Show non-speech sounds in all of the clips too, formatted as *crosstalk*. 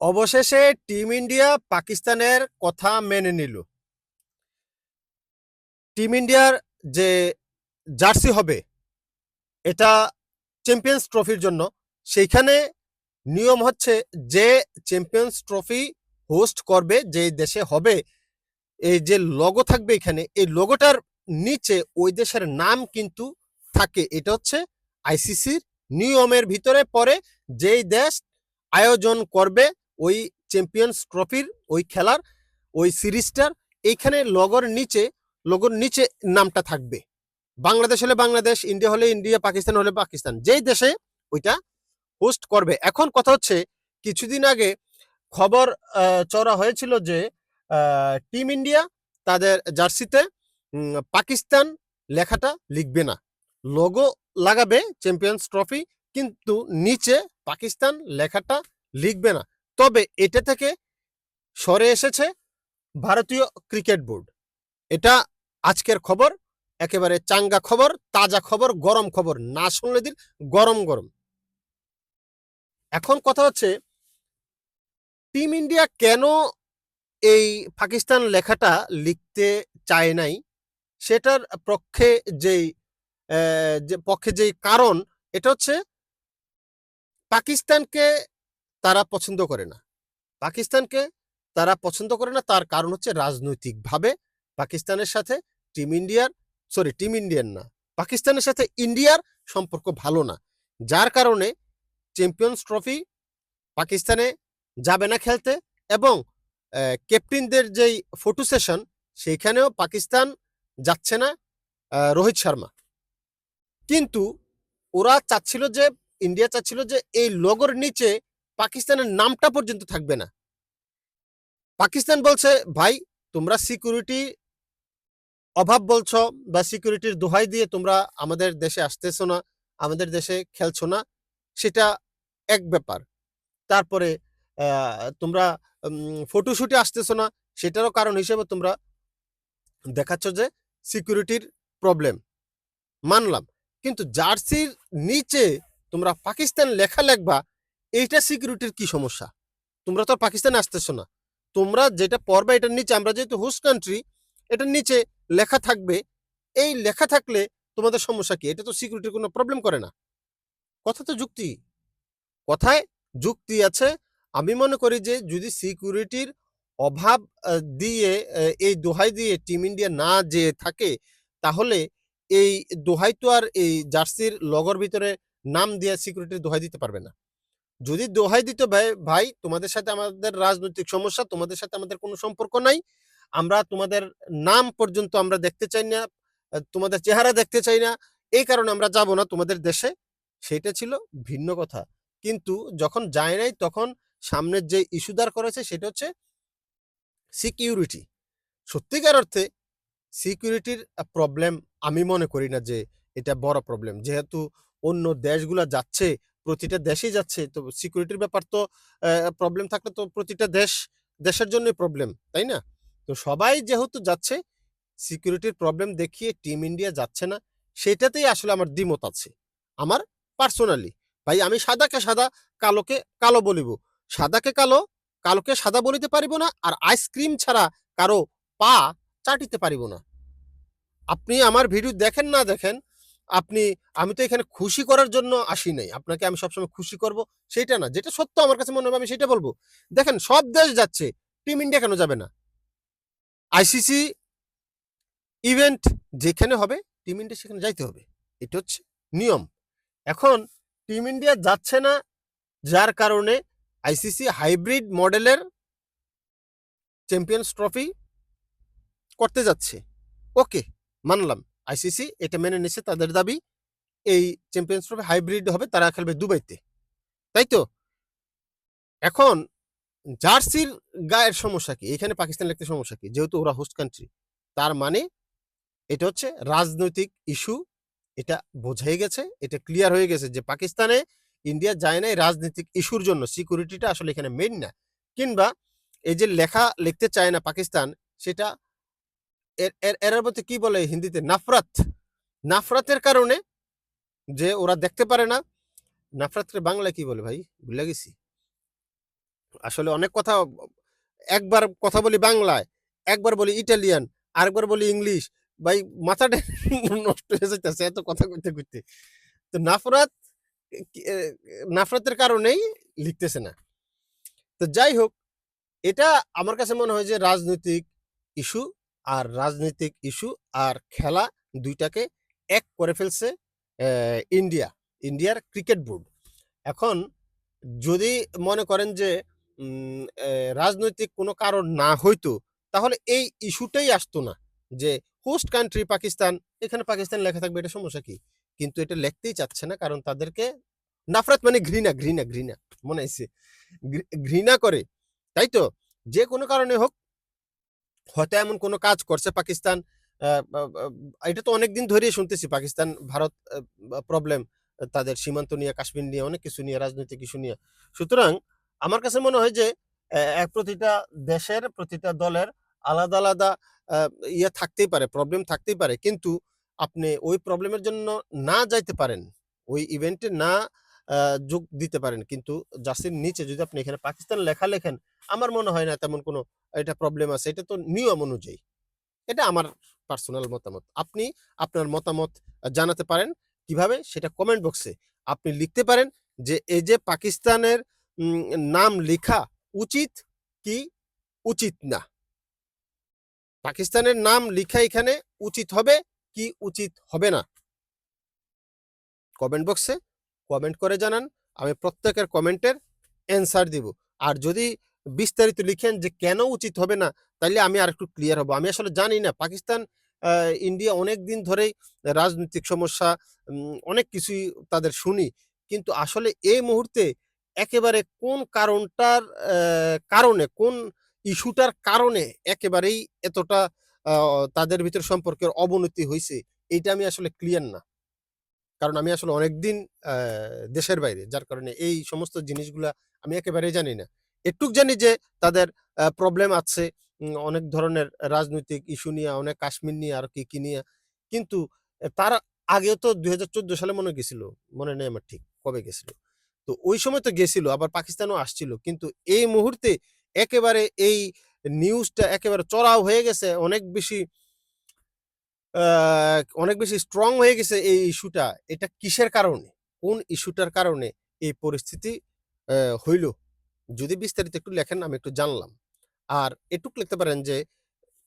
অবশেষে team India পাকিস্তানের কথা মেনে নিল। টিম ইন্ডিয়ার যে জার্সি হবে, এটা চ্যাম্পিয়ন্স ট্রফির জন্য। সেইখানে নিয়ম হচ্ছে যে চ্যাম্পিয়ন্স ট্রফি হোস্ট করবে, যে দেশে হবে, এই যে লোগো থাকবে এখানে, এই লোগোটার নিচে ওই দেশের নাম কিন্তু থাকে। এটা হচ্ছে আইসিসির নিয়মের ভিতরে পড়ে, যেই দেশ আয়োজন করবে ওই চ্যাম্পিয়ন্স ট্রফির ওই খেলার, ওই সিরিজটার, এইখানে লগর নিচে, লগোর নিচে নামটা থাকবে। বাংলাদেশ হলে বাংলাদেশ, ইন্ডিয়া হলে ইন্ডিয়া, পাকিস্তান হলে পাকিস্তান, যেই দেশে ওইটা হোস্ট করবে। এখন কথা হচ্ছে, কিছুদিন আগে খবর চড়া হয়েছিল যে টিম ইন্ডিয়া তাদের জার্সিতে পাকিস্তান লেখাটা লিখবে না। লোগো লাগাবে চ্যাম্পিয়ন্স ট্রফি কিন্তু নিচে পাকিস্তান লেখাটা লিখবে না। তবে এটা থেকে সরে এসেছে ভারতীয় ক্রিকেট বোর্ড। এটা আজকের খবর, একেবারে চাঙ্গা খবর, তাজা খবর, গরম খবর, না শুনলে দিন গরম গরম। এখন কথা হচ্ছে, টিম ইন্ডিয়া কেন এই পাকিস্তান লেখাটা লিখতে চায় নাই? সেটার পক্ষে যেই যে, পক্ষে যেই কারণ, এটা হচ্ছে পাকিস্তানকে তারা পছন্দ করে না। পাকিস্তানকে তারা পছন্দ করে না, তার কারণ হচ্ছে রাজনৈতিকভাবে পাকিস্তানের সাথে টিম ইন্ডিয়ার, সরি, টিম ইন্ডিয়ান না, পাকিস্তানের সাথে ইন্ডিয়ার সম্পর্ক ভালো না। যার কারণে চ্যাম্পিয়ন্স ট্রফি পাকিস্তানে যাবে না খেলতে এবং ক্যাপ্টেনদের যেই ফটো সেশন, সেইখানেও পাকিস্তান যাচ্ছে না রোহিত শর্মা। কিন্তু ওরা চাচ্ছিল যে, ইন্ডিয়া চাচ্ছিল যে, এই লোগোর নিচে পাকিস্তানের নামটা পর্যন্ত থাকবে না। পাকিস্তান বলছে, ভাই, তোমরা সিকিউরিটি অভাব বলছো বা সিকিউরিটির দোহাই দিয়ে তোমরা আমাদের দেশে আসতেছো না, আমাদের দেশে খেলছো না, সেটা এক ব্যাপার। তারপরে তোমরা ফটোশুটে আসতেছো না, সেটারও কারণ হিসেবে তোমরা দেখাচ্ছ যে সিকিউরিটির প্রবলেম মানলাম। কিন্তু জার্সির নিচে তোমরা পাকিস্তান লেখা লেখবা এইটা সিকিউরিটির কি সমস্যা? তোমরা তো পাকিস্তানে আসতেছো না। তোমরা যেটা পড়বে এটার নিচে, আমরা যেহেতু হোস্ট কান্ট্রি এটার নিচে লেখা থাকবে। এই লেখা থাকলে তোমাদের সমস্যা কি? এটা তো সিকিউরিটির কোনো প্রবলেম করে না। কথা তো যুক্তি। কথায় যুক্তি আছে। আমি মনে করি যে যদি সিকিউরিটির অভাব দিয়ে এই দোহাই দিয়ে টিম ইন্ডিয়া না যে থাকে, তাহলে এই দোহাই তো আর এই জার্সির লগর ভিতরে নাম দিয়ে সিকিউরিটির দোহাই দিতে পারবে না। যদি দোহাই দিতে ভাই ভাই তোমাদের সাথে আমাদের রাজনৈতিক সমস্যা, তোমাদের সাথে আমাদের কোনো সম্পর্ক নাই। আমরা তোমাদের নাম পর্যন্ত আমরা দেখতে চাই না, তোমাদের চেহারা দেখতে চাই না। এই কারণে আমরা যাব না তোমাদের দেশে। সেটা ছিল ভিন্ন কথা। কিন্তু যখন যায় নাই, তখন সামনের যে ইস্যু দাঁড় করেছে, সেটা হচ্ছে সিকিউরিটি সত্যিকার অর্থে সিকিউরিটির প্রবলেম আমি মনে করি না যে এটা বড় প্রবলেম যেহেতু অন্য দেশগুলা যাচ্ছে প্রতিটা দেশেই যাচ্ছে। তো সিকিউরিটির ব্যাপার তো প্রবলেম থাকলে তো প্রতিটা দেশ, দেশের জন্যই প্রবলেম তাই না? তো সবাই যেহেতু যাচ্ছে সিকিউরিটির প্রবলেম দেখিয়ে টিম ইন্ডিয়া যাচ্ছে না, সেটাতেই আসলে আমার দ্বিমত আছে। আমার পার্সোনালি ভাই আমি সাদাকে সাদা, কালোকে কালো বলিব। সাদাকে কালো, কালোকে সাদা বলিতে পারিব না, আর আইসক্রিম ছাড়া কারও পা চাটিতে পারিব না। আপনি আমার ভিডিও দেখেন না দেখেন আপনি, আমি তো এখানে খুশি করার জন্য আসি নাই। আপনাকে আমি সবসময় খুশি করব, সেটা না। যেটা সত্য আমার কাছে মনে হবে, আমি সেটা বলব। দেখেন, সব দেশ যাচ্ছে, টিম ইন্ডিয়া কেন যাবে না? আইসিসি ইভেন্ট যেখানে হবে, টিম ইন্ডিয়া সেখানে যাইতে হবে। এটা হচ্ছে নিয়ম। এখন, টিম ইন্ডিয়া যাচ্ছে না, যার কারণে আইসিসি হাইব্রিড মডেলের চ্যাম্পিয়ন্স ট্রফি করতে যাচ্ছে। ওকে, মানলাম। আইসিসি এটা মেনে নিচ্ছে তাদের দাবি এই চ্যাম্পিয়ন্স ট্রফি হাইব্রিড হবে, তারা খেলবে দুবাইতে। তাই তো? এখন জার্সির গায়ের সমস্যা কি? এখানে পাকিস্তান লিখতে সমস্যা কি? যেহেতু ওরা হোস্ট কান্ট্রি তার মানে এটা হচ্ছে রাজনৈতিক ইস্যু এটা বোঝাই গেছে, এটা ক্লিয়ার হয়ে গেছে যে পাকিস্তানে ইন্ডিয়া যায় না এই রাজনৈতিক ইস্যুর জন্য সিকিউরিটিটা আসলে এখানে মেইন না। কিংবা এই যে লেখা, লিখতে চায় না পাকিস্তান, সেটা এর মধ্যে কি বলে হিন্দিতে? নাফরাত। নাফরাতের কারণে যে ওরা দেখতে পারে না, নাফরাতকে বাংলা কি বলে ভাই? ভুলে গেছি আসলে অনেক কথা, একবার কথা বলি বাংলায়, একবার বলি ইটালিয়ান, আরেকবার বলি ইংলিশ, ভাই মাথাটা *laughs* নষ্ট হয়ে যাইতেছে এত কথা কইতে কইতে। তো নাফরাত নাফরাতের কারণেই লিখতেছে না। তো যাই হোক, এটা আমার কাছে মনে হয় যে রাজনৈতিক ইস্যু আর রাজনৈতিক ইস্যু আর খেলা দুইটাকে এক করে ফেলছে ইন্ডিয়া ইন্ডিয়ার ক্রিকেট বোর্ড এখন যদি মনে করেন যে রাজনৈতিক কোনো কারণ না হইতো, তাহলে এই ইস্যুটাই আসতো না যে হোস্ট কান্ট্রি পাকিস্তান, এখানে পাকিস্তান লেখা থাকবে, এটা সমস্যা কি? কিন্তু এটা লিখতেই চাচ্ছে না, কারণ তাদেরকে নাফরাত মানে ঘৃণা ঘৃণা ঘৃণা, মনে হয়েছে ঘৃণা করে, তাই তো? যে কোনো কারণে হোক হয়তো এমন কোনো কাজ করছে পাকিস্তান এটা তো অনেকদিন ধরেই শুনতেছি পাকিস্তান, ভারত প্রবলেম তাদের সীমান্ত নিয়ে, কাশ্মীর নিয়ে, অনেক কিছু নিয়ে, রাজনৈতিক ইস্যু নিয়ে। সুতরাং আমার কাছে মনে হয় যে এক প্রতিটা দেশের, প্রতিটা দলের আলাদা আলাদা ইয়ে থাকতেই পারে প্রবলেম থাকতেই পারে। কিন্তু আপনি ওই প্রবলেমের জন্য না যাইতে পারেন, ওই ইভেন্টে না যোগ দিতে পারেন। কিন্তু জার্সির নিচে যদি আপনি এখানে পাকিস্তান লেখা লেখেন, আমার মনে হয় না তেমন কোনো এটা প্রবলেম আছে। এটা তো নিয়ম অনুযায়ী। এটা আমার পার্সোনাল মতামত। আপনি আপনার মতামত জানাতে পারেন। কীভাবে? সেটা কমেন্ট বক্সে আপনি লিখতে পারেন যে, এই যে পাকিস্তানের নাম লেখা উচিত কি উচিত না? পাকিস্তানের নাম লেখা এখানে উচিত হবে কি উচিত হবে না? কমেন্ট বক্সে কমেন্ট করে জানান, আমি প্রত্যেকের কমেন্টের অ্যান্সার দিব। আর যদি বিস্তারিত লিখেন যে কেন উচিত হবে না, তাইলে আমি আর একটু ক্লিয়ার হব। আমি আসলে জানি না, পাকিস্তান ইন্ডিয়া অনেক দিন ধরেই রাজনৈতিক সমস্যা অনেক কিছুই তাদের শুনি। কিন্তু আসলে এই মুহূর্তে একেবারে কোন কারণটার কারণে, কোন ইস্যুটার কারণে একেবারেই এতটা তাদের ভিতর সম্পর্কের অবনতি হয়েছে এইটা আমি আসলে ক্লিয়ার না। কারণ আমি আসলে অনেকদিন দেশের বাইরে, যার কারণে এই সমস্ত জিনিসগুলা আমি একেবারেই জানি না। একটুক জানি যে তাদের প্রবলেম আছে অনেক ধরনের রাজনৈতিক ইস্যু নিয়ে, অনেক কাশ্মীর নিয়ে আর কি কি নিয়ে। কিন্তু তার আগেও তো দুই হাজার চোদ্দ সালে মনে গেছিল, মনে নেই আমার ঠিক কবে গেছিল। তো ওই সময় তো গেছিল, আবার পাকিস্তানও আসছিল। কিন্তু এই মুহূর্তে একেবারে এই নিউজটা একেবারে চড়াও হয়ে গেছে, অনেক বেশি অনেক বেশি স্ট্রং হয়ে গেছে এই ইস্যুটা এটা কিসের কারণে? কোন ইস্যুটার কারণে এই পরিস্থিতি হইল? যদি বিস্তারিত একটু লেখেন, আমি একটু জানলাম। আর এটুক লিখতে পারেন যে,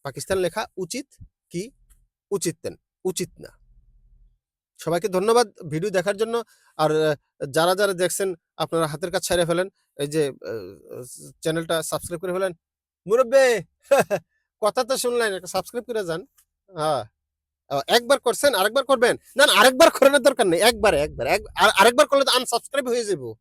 পাকিস্তান লেখা উচিত কি উচিত উচিত না। সবাইকে ধন্যবাদ ভিডিও দেখার জন্য। আর যারা যারা দেখছেন, আপনারা হাতের কাজ ছেড়ে ফেলেন। এই যে চ্যানেলটা সাবস্ক্রাইব করে ফেলেন। মুরব্বে! *laughs* কথা তো শুনলেন সাবস্ক্রাইব করে যান। হ্যাঁ। একবার করছেন, আরেকবার করবেন? না আরেকবার করানোর দরকার নেই, একবারে, একবার, এক- আর- আরেকবার করলে তো আনসাবস্ক্রাইব হয়ে যাব।